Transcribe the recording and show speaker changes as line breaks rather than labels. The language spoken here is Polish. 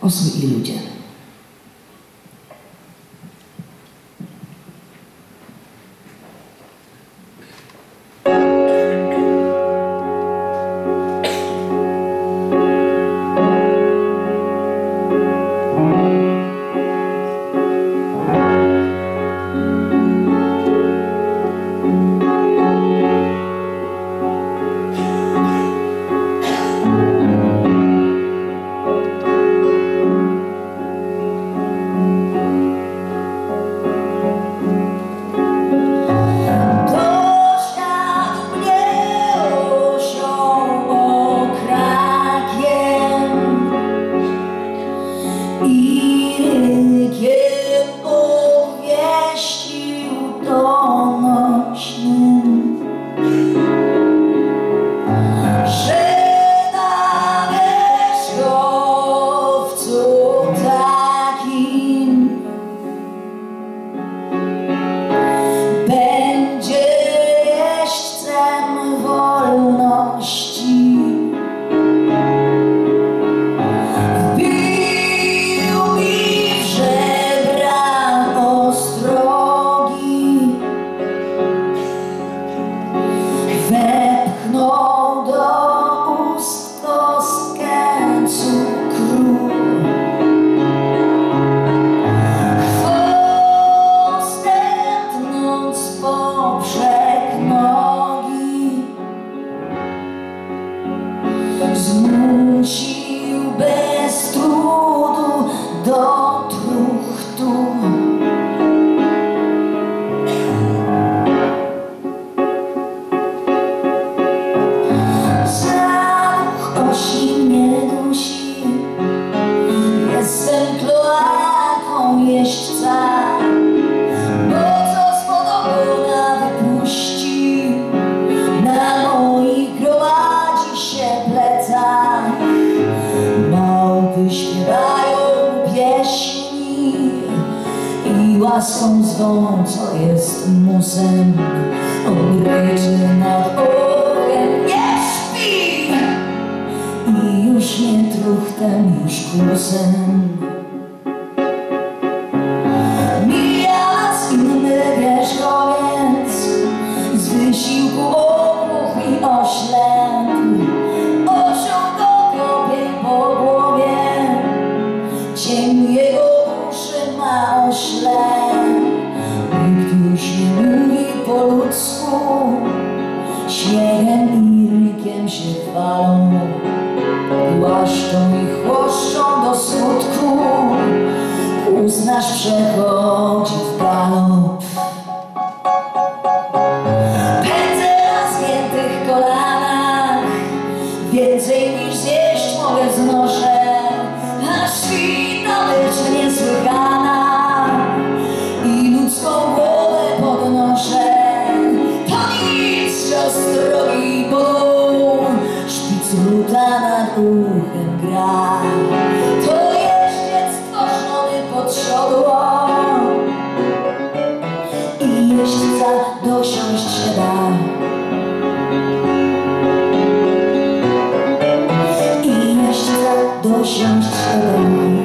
o i ludzie.
E laską zwą, co jest musem, obryczy nad okiem nie śpi! I już nie truchtem, już kłusem. pod skłą Śniegiem i rykiem się chwalą. Głaszczą i chłoszczą do skutku Uznasz przechodzi deixamos de chegar. E neste deixamos de chegar.